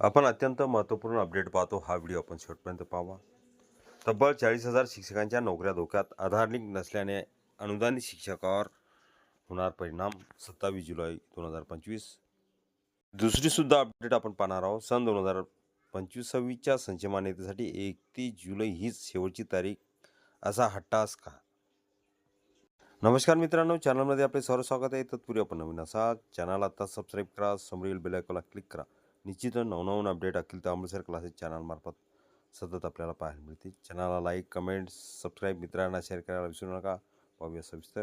आपण अत्यंत महत्त्वपूर्ण अपडेट पाहतो. हा व्हिडिओ आपण शेवटपर्यंत पाहावा. तब्बल चाळीस हजार शिक्षकांच्या नोकऱ्या धोक्यात. आधार लिंक नसल्याने अनुदानित शिक्षकावर होणार परिणाम. सत्तावीस जुलै दोन हजार पंचवीस. दुसरीसुद्धा अपडेट आपण पाहणार आहोत. सन दोन हजार पंचवीस सव्वीसच्या संच मान्यतेसाठी एकतीस जुलै हीच शेवटची तारीख. असा हट्टास का? नमस्कार मित्रांनो. चॅनलमध्ये आपले सर्व स्वागत आहे. तत्पूर्वी आपण नवीन असा चॅनल आता सबस्क्राईब करा समोरील बेल क्लिक करा. निश्चित नवनवीन अपडेट अखिल तर अमृतसर क्लासेस चॅनलमार्फत सतत आपल्याला पाहायला मिळते चॅनलला लाईक कमेंट सबस्क्राईब मित्रांना शेअर करायला विसरू नका. पाहूया सविस्तर.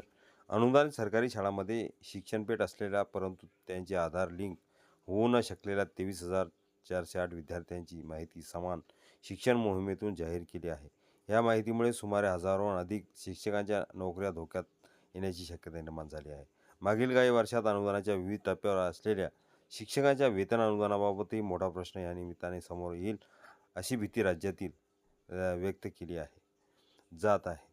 अनुदान सरकारी शाळांमध्ये शिक्षणपेठ असलेल्या परंतु त्यांचे आधार लिंक होऊ न शकलेल्या तेवीस हजार चारशे आठ विद्यार्थ्यांची माहिती समान शिक्षण मोहिमेतून जाहीर केली आहे. या माहितीमुळे सुमारे हजारोहून अधिक शिक्षकांच्या नोकऱ्या धोक्यात येण्याची शक्यता निर्माण झाली आहे. मागील काही वर्षात अनुदानाच्या विविध टप्प्यावर असलेल्या शिक्षकांच्या वेतन अनुदानाबाबतही मोठा प्रश्न या निमित्ताने समोर येईल अशी भीती राज्यातील व्यक्त केली आहे. जात आहे.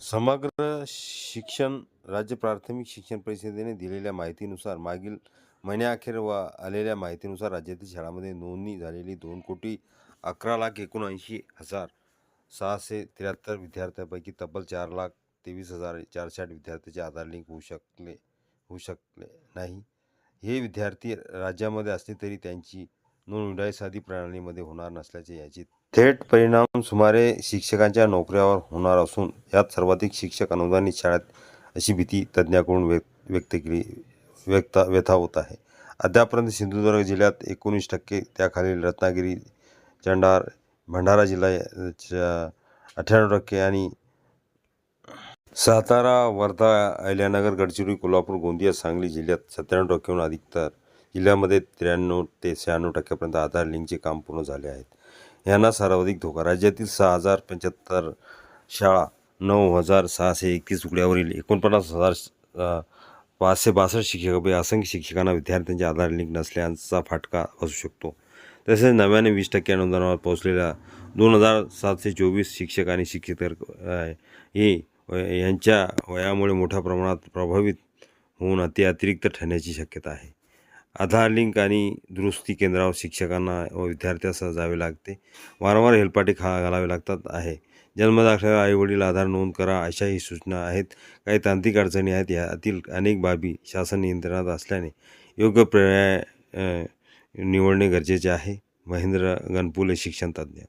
समग्र शिक्षण राज्य प्राथमिक शिक्षण परिषदेने दिलेल्या माहितीनुसार मागील महिन्याअखेर व आलेल्या माहितीनुसार राज्यातील शाळांमध्ये नोंदणी झालेली दोन कोटी अकरा लाख एकोणऐंशी हजार सहाशे त्र्याहत्तर विद्यार्थ्यांपैकी तब्बल चार लाख तेवीस हजार चारशे आठ विद्यार्थ्यांचे आधार लिंक होऊ शकले. होऊ शकले नाही. हे विद्यार्थी राज्यामध्ये असले तरी त्यांची नोंद साधी प्रणालीमध्ये होणार नसल्याचे याची थेट परिणाम सुमारे शिक्षकांच्या नोकऱ्यावर होणार असून यात सर्वाधिक शिक्षक अनुदानित शाळेत अशी भीती तज्ज्ञाकडून व्यक्त व्यक्त केली व्यक्त व्यथा होत आहे. अद्यापर्यंत सिंधुदुर्ग जिल्ह्यात एकोणीस टक्के त्याखालील रत्नागिरी चंडार भंडारा जिल्हा अठ्ठ्याण्णव टक्के आणि सातारा वर्धा अहिल्यानगर गडचिरोली कोल्हापूर गोंदिया सांगली जिल्ह्यात सत्त्याण्णव टक्क्याहून अधिक तर जिल्ह्यामध्ये त्र्याण्णव ते शहाण्णव टक्क्यापर्यंत आधार लिंकचे काम पूर्ण झाले आहेत. यांना सर्वाधिक धोका. राज्यातील सहा हजार पंच्याहत्तर शाळा नऊ हजार सहाशे एकतीस तुकड्यावरील एकोणपन्नास हजार पाचशे बासष्ट शिक्षकापैकी असंख्य शिक्षकांना विद्यार्थ्यांचे आधार लिंक नसल्याचा फाटका असू शकतो. तसेच नव्याने वीस टक्के अनुदानावर पोहोचलेल्या दोन हजार सातशे चोवीस शिक्षक आणि शिक्षक हे यांच्या वयामुळे मोठ्या प्रमाणात प्रभावित होऊन अति अतिरिक्त ठरण्याची शक्यता आहे. आधार लिंक आणि दुरुस्ती केंद्रावर शिक्षकांना व विद्यार्थ्यासह जावे लागते. वारंवार हेलपाटे खा घालावे लागतात आहे. जन्मदाखल्यावर आईवडील आधार नोंद करा अशाही सूचना आहेत. काही तांत्रिक अडचणी आहेत. यातील अनेक बाबी शासन नियंत्रणात असल्याने योग्य पर्याय निवडणे गरजेचे आहे. महेंद्र गणपुले शिक्षण तज्ज्ञ.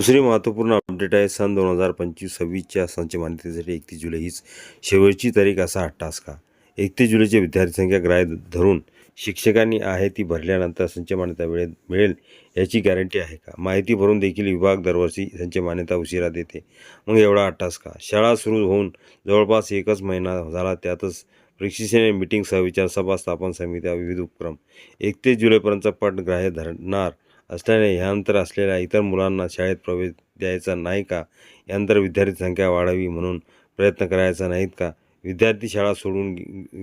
दुसरी महत्त्वपूर्ण अपडेट आहे सन दोन हजार पंचवीस सव्वीसच्या संच मान्यतेसाठी एकतीस जुलै हीच शेवटची तारीख असा हट्टास का एकतीस जुलैची विद्यार्थी संख्या ग्राह्य धरून शिक्षकांनी आहे ती भरल्यानंतर संच मान्यता वेळेत मिळेल याची गॅरंटी आहे का? माहिती भरून देखील विभाग दरवर्षी संच मान्यता उशिरा देते. मग एवढा अट्टास का शाळा सुरू होऊन जवळपास एकच महिना झाला त्यातच प्रशिक्षण मीटिंग सहविचार सभा स्थापन समित्या विविध उपक्रम. एकतीस जुलैपर्यंत पट ग्राह्य धरणार असल्याने ह्यानंतर असलेल्या इतर मुलांना शाळेत प्रवेश द्यायचा नाही का? यानंतर विद्यार्थी संख्या वाढावी म्हणून प्रयत्न करायचा नाहीत का? विद्यार्थी शाळा सोडून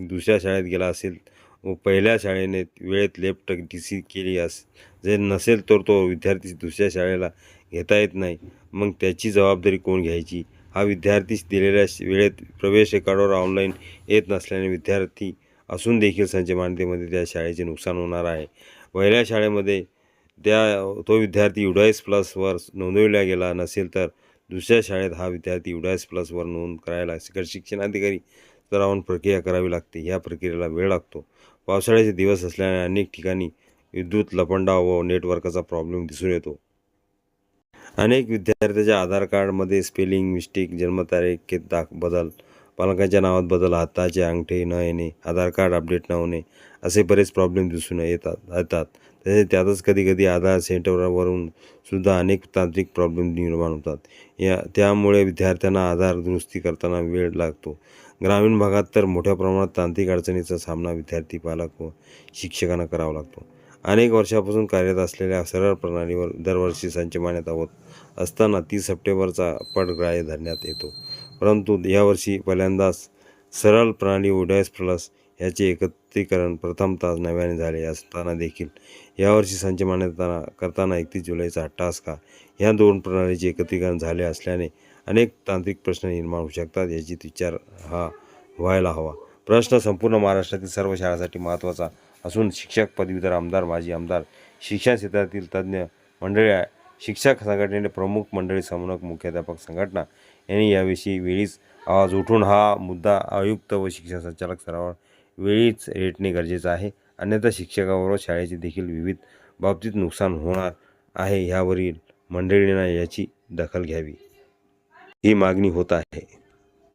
दुसऱ्या शाळेत गेला असेल व पहिल्या शाळेने वेळेत लेफ्ट डी सी केली अस जे नसेल तर तो विद्यार्थी दुसऱ्या शाळेला घेता येत नाही. मग त्याची जबाबदारी कोण घ्यायची? हा विद्यार्थीच दिलेल्या वेळेत प्रवेश रेकॉर्डवर ऑनलाईन येत नसल्याने विद्यार्थी असून देखील संचमानतेमध्ये त्या शाळेचे नुकसान होणार आहे. पहिल्या शाळेमध्ये त्या तो विद्यार्थी युडायस प्लसवर नोंदविला गेला नसेल तर दुसऱ्या शाळेत हा विद्यार्थी युडायस प्लसवर नोंद करायला शिक- शिक्षणाधिकारी स्तरावरून प्रक्रिया करावी लागते. ह्या प्रक्रियेला वेळ लागतो. पावसाळ्याचे दिवस असल्याने अनेक ठिकाणी विद्युत लपंडा व नेटवर्कचा प्रॉब्लेम दिसून येतो. अनेक विद्यार्थ्याच्या आधार कार्डमध्ये स्पेलिंग मिस्टेक जन्मतारीखेत दाख बदल पालकांच्या नावात बदल हाताचे अंगठे न येणे आधार कार्ड अपडेट न होणे असे बरेच प्रॉब्लेम दिसून येतात येतात. तसेच त्यातच कधीकधी आधार सेंटरवरून सुद्धा अनेक तांत्रिक प्रॉब्लेम निर्माण होतात. या त्यामुळे विद्यार्थ्यांना आधार दुरुस्ती करताना वेळ लागतो. ग्रामीण भागात तर मोठ्या प्रमाणात तांत्रिक अडचणीचा सामना विद्यार्थी पालक व शिक्षकांना करावा लागतो. अनेक वर्षापासून कार्यरत असलेल्या सरळ प्रणालीवर दरवर्षी संच मान्यता होत असताना तीस सप्टेंबरचा पट ग्राह्य धरण्यात येतो. परंतु यावर्षी पहिल्यांदाच सरळ प्रणाली ओडायस प्लस याचे एकत्रीकरण प्रथमतः नव्याने झाले असताना देखील. यावर्षी संच मान्यताना करताना एकतीस जुलैचा टास्का का ह्या दोन प्रणालीचे एकत्रीकरण झाले असल्याने अनेक तांत्रिक प्रश्न निर्माण होऊ शकतात याची विचार हा व्हायला हवा. प्रश्न संपूर्ण महाराष्ट्रातील सर्व शाळांसाठी महत्त्वाचा असून शिक्षक पदवीधर आमदार माजी आमदार शिक्षण क्षेत्रातील तज्ज्ञ मंडळी शिक्षक संघटनेचे प्रमुख मंडळी समन्वयक मुख्याध्यापक संघटना यांनी याविषयी वेळीच आवाज उठून हा मुद्दा आयुक्त व शिक्षण संचालक स्तरावर वेळीच रेटणे गरजेचं आहे. अन्यथा शिक्षकाबरोबर शाळेचे देखील विविध बाबतीत नुकसान होणार आहे. ह्यावरील मंडळींना याची दखल घ्यावी. ही मागणी होत आहे.